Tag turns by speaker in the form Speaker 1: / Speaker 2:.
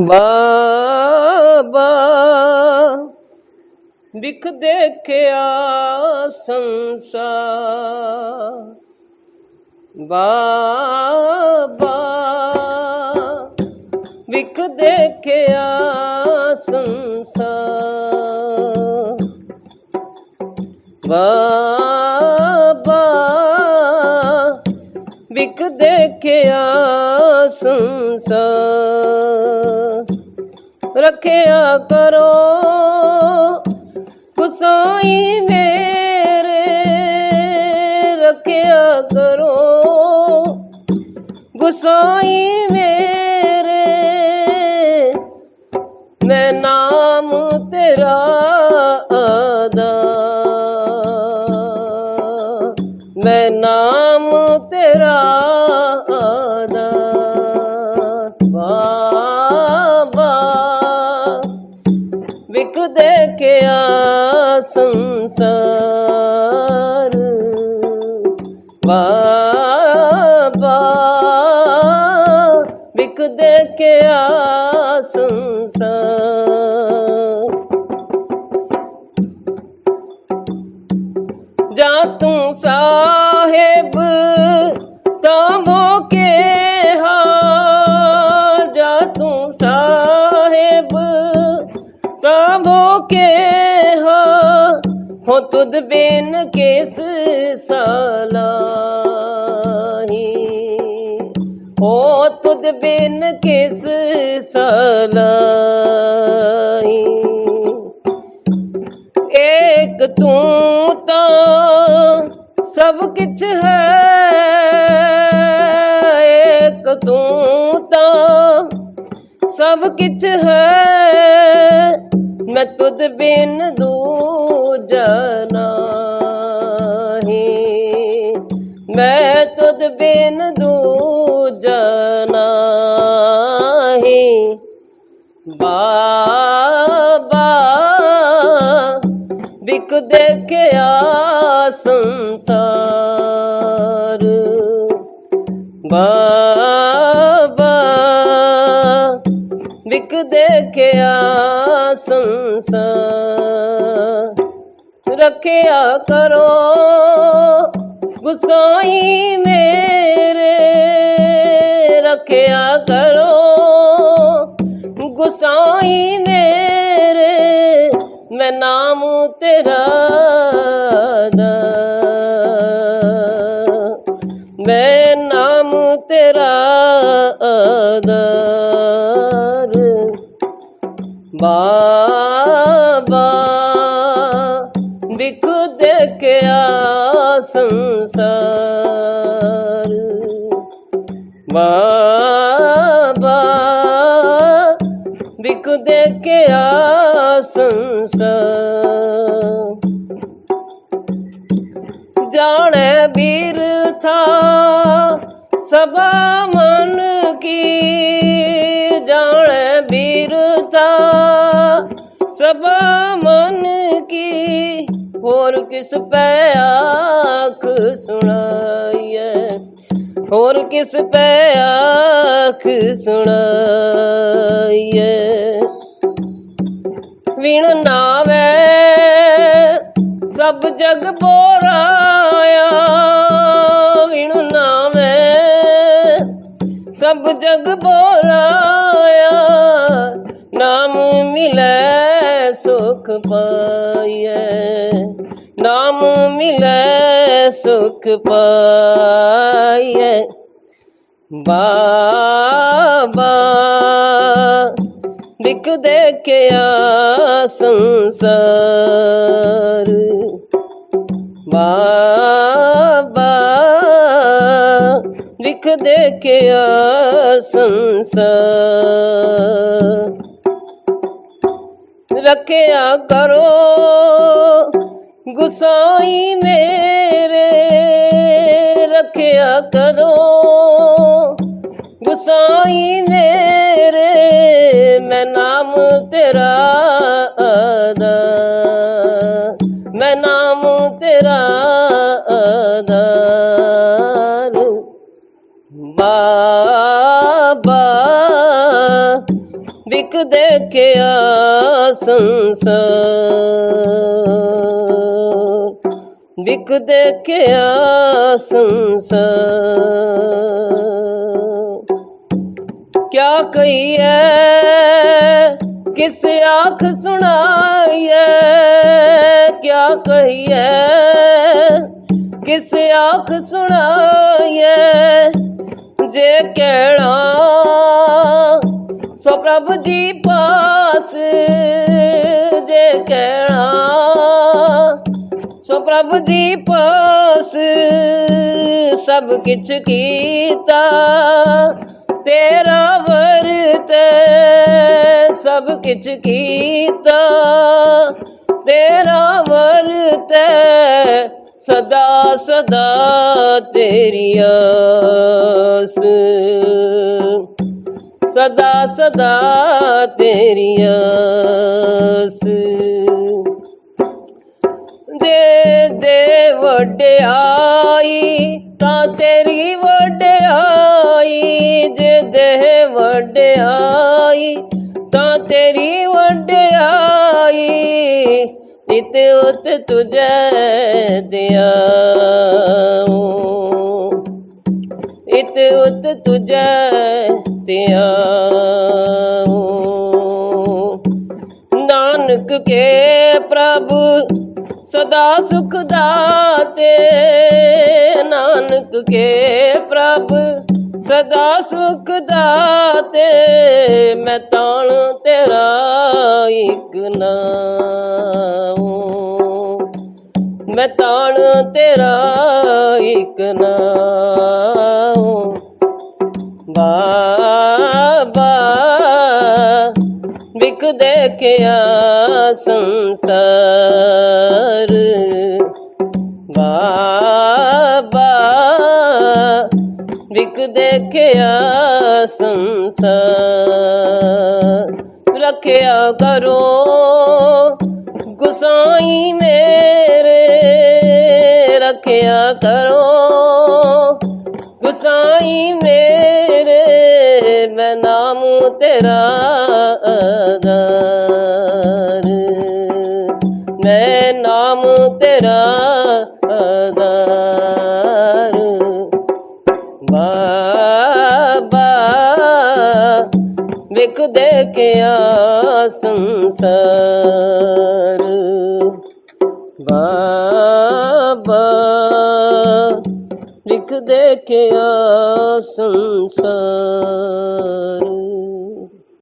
Speaker 1: ਬਾਬਾ ਵਿਖ ਦੇਖਿਆ ਸੰਸਾਰ। ਬਾਬਾ ਵਿਖ ਦੇਖਿਆ ਸੰਸਾਰ। ਬਾਬਾ ਵਿਖ ਦੇਖਿਆ ਸੰਸਾਰ। ਰੱਖਿਆ ਕਰੋ। ਗੁਸਾਈ ਮੇਰੇ ਰੱਖਿਆ ਕਰੋ। ਗੁਸਾਈ ਮੇਰੇ, ਮੈਂ ਨਾਮ ਤੇਰਾ ਆਦਾ ਮੈਂ ਨਾਮ ਤੇਰਾ ਆਦਾ ਬਾਬਾ ਦੇਖਿਆ ਸੰਸਾਰ। ਬਾਬਾ ਵਿਕ ਦੇਖਿਆ ਸੰਸਾਰ। ਜਾ ਤੂੰ ਸਾਹਿਬ ਮੋਕੇ ਹਾ, ਹੋ ਤੁਧ ਬਿਨ ਕਿਸ ਸਲਾਹੀ। ਹੋ ਤੁਧ ਬਿਨ ਕਿਸ ਸਲਾਹੀ। ਏਕ ਤੂੰ ਤਾਂ ਸਭ ਕਿਛ ਹੈ, ਏਕ ਤੂੰ ਤਾਂ ਸਭ ਕਿਛ ਹੈ। ਮੈਂ ਤੁਧ ਬਿਨ ਦੂਜਾ ਨਾਹੀ। ਮੈਂ ਤੁਧ ਬਿਨ ਦੂਜਾ ਨਾਹੀ। ਬਾਬਾ ਵਿਕ ਦੇਖਿਆ ਸੰਸਾਰ। ਬਾਬਾ ਵਿਕ ਦੇਖਿਆ ਸੰਸਾਰ। ਰੱਖਿਆ ਕਰੋ ਗੁਸਾਈ ਮੇਰੇ। ਰੱਖਿਆ ਕਰੋ ਗੁਸਾਈ ਮੇਰੇ। ਮੈਂ ਨਾਮ ਤੇਰਾ ਬਾਬਾ ਵਿਖ ਦੇਖਿਆ ਸੰਸਾਰ। ਬਾਬਾ ਵਿਕ ਦੇਖਿਆ ਸੰਸਾਰ। ਜਾਣੇ ਵੀਰ ਥਾ ਸਭਾ ਜਾਣੇ ਵੀਰ ਥਾ ਮਨ ਕੀ, ਹੋਰ ਕਿਸ ਪੈ ਆਖ ਸੁਣਾਈਏ ਹੋਰ ਕਿਸ ਪੈ ਆਖ ਸੁਣਾਈਏ ਵਿਣ ਨਾਵੇ, ਸਭ ਜਗ ਬੋਰਾ। ਸਭ ਜਗ ਬੋਲਾਇਆ, ਨਾਮ ਮਿਲੇ ਸੁਖ ਪਾਈਐ। ਨਾਮ ਮਿਲੇ ਸੁਖ ਪਾਈਐ। ਬਾਬਾ ਵਿਕ ਦੇਖਿਆ ਸੰਸਾਰ। ਬਾ ਦੇਖਿਆ ਸੰਸਾਰ। ਰੱਖਿਆ ਕਰੋ ਗੁਸਾਈ ਮੇਰੇ। ਰੱਖਿਆ ਕਰੋ ਗੁਸਾਈ ਮੇਰੇ। ਮੈਂ ਨਾਮ ਤੇਰਾ ਆਦਾ ਮੈਂ ਨਾਮ ਤੇਰਾ ਵਿਕ ਦੇਖਿਆ ਸੰਸਾਰ। ਵਿਕ ਦੇਖਿਆ ਸੰਸਾਰ। ਕਿਆ ਕਹੀਏ ਕਿਸ ਆਖ ਸੁਣਾਈਏ ਕਿਆ ਕਹੀਏ ਕਿਸ ਆਖ ਸੁਣਾਈਏ ਜੇ ਕਹਿਣਾ ਸੋ ਪ੍ਰਭ ਜੀ ਪਾਸ ਜੇ ਕਹਿਣਾ। ਸੋ ਪ੍ਰਭ ਜੀ ਪਾਸ ਸਭ ਕਿਛ ਕੀਤਾ। ਤੇਰਾ ਵਰਤ ਸਭ ਕਿਛ ਕੀਤਾ। ਤੇਰਾ ਵਰਤ ਸਦਾ ਸਦਾ ਤੇਰੀ ਆਸ। ਸਦਾ ਸਦਾ ਤੇਰੀ ਆਸ। ਦੇ ਦੇ ਵਡਿਆਈ, ਤਾਂ ਤੇਰੀ ਵਡਿਆਈ। ਜੇ ਦੇ ਵਡਿਆਈ, ਤਾਂ ਤੇਰੀ ਵਡਿਆਈ। ਨਿਤ ਉਤ ਤੁਝੈ ਦਿਆਉ। ਇਤ ਉਤ ਤੁਝੈ ਧਿਆਉ। ਨਾਨਕ ਕੇ ਪ੍ਰਭ ਸਦਾ ਸੁਖ ਦਾਤੇ। ਨਾਨਕ ਕੇ ਪ੍ਰਭ ਸਦਾ ਸੁਖ ਦਾਤੇ। ਮੈਂ ਤਾਣ ਤੇਰਾ ਇਕ ਨਾਮ ਮੈਂ ਤਾਣ ਤੇਰਾ ਇਕ ਨਾਮ ਬਾਬਾ ਵਿਖ ਦੇਖਿਆ ਸੰਸਾਰ। ਬਾਬਾ ਵਿਕ ਦੇਖਿਆ ਸੰਸਾਰ। ਰੱਖਿਆ ਕਰੋ ਗੁਸਾਈ ਮੇਰੇ ਰੱਖਿਆ ਕਰੋ ਸਾਈ ਮੇਰੇ, ਮੈਂ ਨਾਮ ਤੇਰਾ ਆਧਾਰ ਮੈਂ ਨਾਮ ਤੇਰਾ ਆਧਾਰ ਬਾਬਾ ਵਿਕ ਦੇਖਿਆ ਸੰਸਾਰ। ਬਾਬਾ ਲਿਖ ਦੇਖਿਆ ਸੰਸਾਰ।